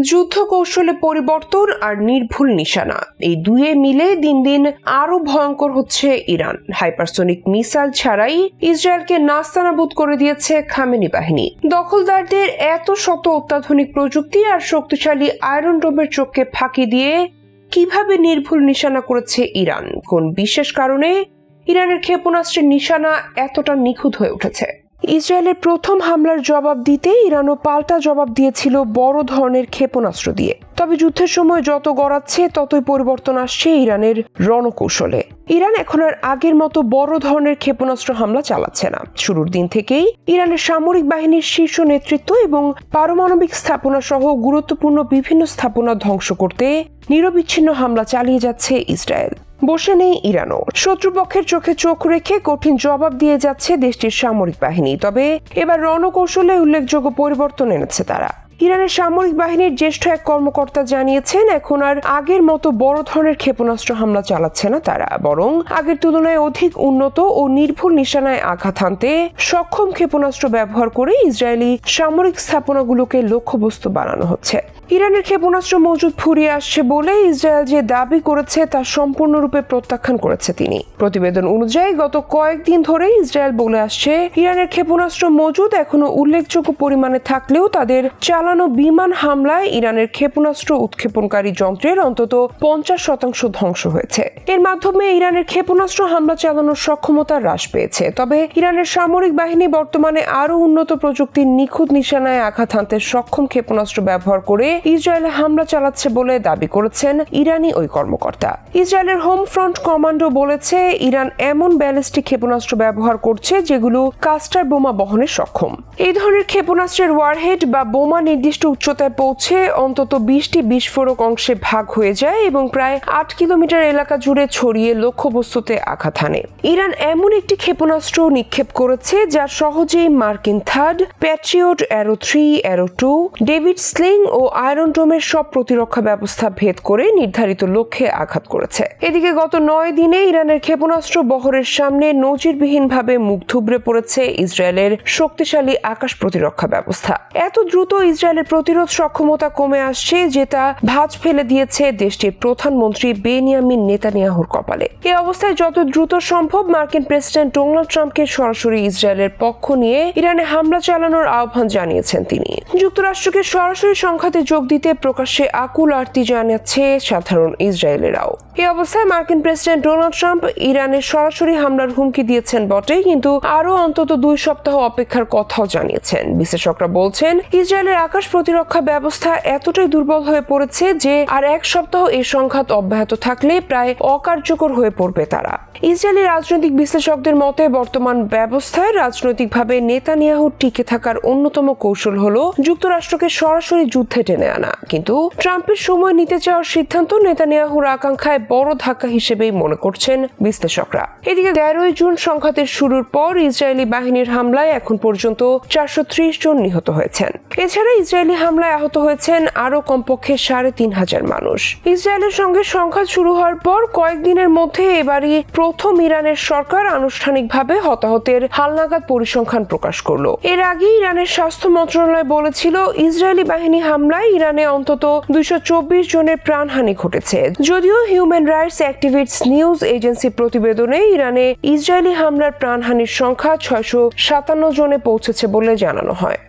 যুদ্ধ কৌশলে পরিবর্তন আর নির্ভুল নিশানা। এই দুয়ে মিলে দিন দিন আরও ভয়ঙ্কর হচ্ছে ইরান। হাইপারসোনিক মিসাইল ছাড়াই ইসরায়েলকে নাস্তানাবুদ করে দিয়েছে খামেনি বাহিনী। দখলদারদের এত শত অত্যাধুনিক প্রযুক্তি আর শক্তিশালী আয়রন ডোমের চোখকে ফাঁকি দিয়ে কীভাবে নির্ভুল নিশানা করেছে ইরান? কোন বিশেষ কারণে? ইরানের ক্ষেপণাস্ত্রের নিশানা এতটা নিখুঁত হয়ে উঠেছে। ইসরায়েলের প্রথম হামলার জবাব দিতে ইরানও পাল্টা জবাব দিয়েছিল বড় ধরনের ক্ষেপণাস্ত্র দিয়ে। তবে যুদ্ধের সময় যত গড়াচ্ছে, ততই পরিবর্তন আসছে ইরানের রণকৌশলে। ইরান এখন আর আগের মতো বড় ধরনের ক্ষেপণাস্ত্র হামলা চালাচ্ছে না। শুরুর দিন থেকেই ইরানের সামরিক বাহিনীর শীর্ষ নেতৃত্ব এবং পারমাণবিক স্থাপনা সহ গুরুত্বপূর্ণ বিভিন্ন স্থাপনা ধ্বংস করতে নিরবিচ্ছিন্ন হামলা চালিয়ে যাচ্ছে ইসরায়েল। বসে নেই ইরানও। শত্রুপক্ষের চোখে চোখ রেখে কঠিন জবাব দিয়ে যাচ্ছে দেশটির সামরিক বাহিনী। তবে এবার রণকৌশলে উল্লেখযোগ্য পরিবর্তন এনেছে তারা। ইরানের সামরিক বাহিনীর জ্যেষ্ঠ এক কর্মকর্তা জানিয়েছেন, এখন আর আগের মতো বড় ধরনের ক্ষেপণাস্ত্র হামলা চালাচ্ছে না তারা। বরং আগের তুলনায় অধিক উন্নত ও নির্ভুল নিশানায় আঘাত হানতে সক্ষম ক্ষেপণাস্ত্র ব্যবহার করে ইসরায়েলি সামরিক স্থাপনাগুলোকে লক্ষ্যবস্তু বানানো হচ্ছে। ইরানের ক্ষেপণাস্ত্র মজুদ ফুরিয়ে আসছে বলে ইসরায়েল যে দাবি করেছে, তা সম্পূর্ণরূপে প্রত্যাখ্যান করেছে তিনি। প্রতিবেদন অনুযায়ী, গত কয়েকদিন ধরে ইসরায়েল বলে আসছে, ইরানের ক্ষেপণাস্ত্র মজুদ এখনও উল্লেখযোগ্য পরিমাণে থাকলেও তাদের চালানো বিমান হামলায় ইরানের ক্ষেপণাস্ত্র উৎক্ষেপণকারী যন্ত্রের অন্তত পঞ্চাশ শতাংশ ধ্বংস হয়েছে। এর মাধ্যমে ইরানের ক্ষেপণাস্ত্র হামলা চালানোর সক্ষমতা হ্রাস পেয়েছে। তবে ইরানের সামরিক বাহিনী বর্তমানে আরও উন্নত প্রযুক্তির নিখুঁত নিশানায় আঘাত হানতে সক্ষম ক্ষেপণাস্ত্র ব্যবহার করে ইসরায়েলে হামলা চালাচ্ছে বলে দাবি করেছেন ইরানি ওই কর্মকর্তা। ইসরায়েলের হোম ফ্রন্ট কমান্ডো বলেছে, ইরান এমন ব্যালিস্টিক ক্ষেপণাস্ত্র ব্যবহার করছে যেগুলো কাস্টার বোমা বহনে সক্ষম। এই ধরনের ক্ষেপণাস্ত্রের ওয়ারহেড বা বোমা নির্দিষ্ট উচ্চতায় পৌঁছে অন্তত বিশটি বিস্ফোরক অংশে ভাগ হয়ে যায় এবং প্রায় আট কিলোমিটার এলাকা জুড়ে ছড়িয়ে লক্ষ্যবস্তুতে আঘাত হানে। ইরান এমন একটি ক্ষেপণাস্ত্র নিক্ষেপ করেছে যা সহজেই মার্কিন THAAD, Patriot, Arrow three, Arrow two, David Sling ও আয়রন ডোমের সব প্রতিরক্ষা ব্যবস্থা ভেদ করে নির্ধারিত লক্ষ্যে আঘাত করেছে। এদিকে গত নয় দিনে ইরানের ক্ষেপণাস্ত্র বহরের সামনে নজিরবিহীনভাবে মুখ থুবড়ে পড়েছে ইসরায়েলের শক্তিশালী আকাশ প্রতিরক্ষা ব্যবস্থা। এত দ্রুত ইসরায়েলের প্রতিরোধ সক্ষমতা কমে আসছে, যেটা ভাঁজ ফেলে দিয়েছে দেশটির প্রধানমন্ত্রী বেনিয়ামিন নেতানিয়াহুর কপালে। এই অবস্থায় যত দ্রুত সম্ভব মার্কিন প্রেসিডেন্ট ডোনাল্ড ট্রাম্পকে সরাসরি ইসরায়েলের পক্ষ নিয়ে ইরানে হামলা চালানোর আহ্বান জানিয়েছেন তিনি। যুক্তরাষ্ট্রকে সরাসরি সংঘাতে যোগ দিতে প্রকাশ্যে আকুল আরতি জানাচ্ছে সাধারণ ইসরায়েলেরাও। এই অবস্থায় মার্কিন প্রেসিডেন্ট ডোনাল্ড ট্রাম্প ইরানের সরাসরি হামলার হুমকি দিয়েছেন বটে, কিন্তু আরও অন্তত দুই সপ্তাহ অপেক্ষার কথাও জানিয়েছেন। বিশেষকরা বলছেন, ইসরায়েলের আকাশ প্রতিরক্ষা ব্যবস্থা এতটাই দুর্বল হয়ে পড়েছে যে আর এক সপ্তাহ এই সংঘাত অব্যাহত থাকলে প্রায় অকার্যকর হয়ে পড়বে তারা। ইসরায়েলি রাজনৈতিক বিশ্লেষকদের মতে বর্তমান ব্যবস্থায় রাজনৈতিকভাবে নেতানিয়াহু টিকে থাকার অন্যতম কৌশল হলো যুক্তরাষ্ট্রকে সরাসরি যুদ্ধে টেনে আনা। কিন্তু ট্রাম্পের সময় নিতে চাওয়ার সিদ্ধান্ত নেতানিয়াহুর আকাঙ্ক্ষায় বড় ধাক্কা হিসেবেই মনে করছেন বিশ্লেষকরা। এদিকে তেরোই জুন সংঘাতের শুরুর পর ইসরায়েলি বাহিনীর হামলায় এখন পর্যন্ত চারশো ত্রিশ জন নিহত হয়েছেন। এছাড়া ইসরায়েলি হামলায় আহত হয়েছেন আরও কমপক্ষে সাড়ে তিন হাজার মানুষ। ইসরায়েলের সঙ্গে সংঘাত শুরু হওয়ার পর কয়েকদিনের মধ্যে এবারই প্রথম ইরানের সরকার আনুষ্ঠানিকভাবে হতাহতের হালনাগাদ পরিসংখ্যান প্রকাশ করল। এর আগে ইরানের স্বাস্থ্য মন্ত্রণালয় বলেছিল, ইসরায়েলি বাহিনী হামলায় ইরানে অন্তত দুইশো চব্বিশ জনের প্রাণহানি ঘটেছে। যদিও human rights activist news agency প্রতিবেদনে ইরানে ইসরায়েলি হামলার প্রাণহানির সংখ্যা ছয়শো সাতান্ন জনে পৌঁছেছে বলে জানানো হয়।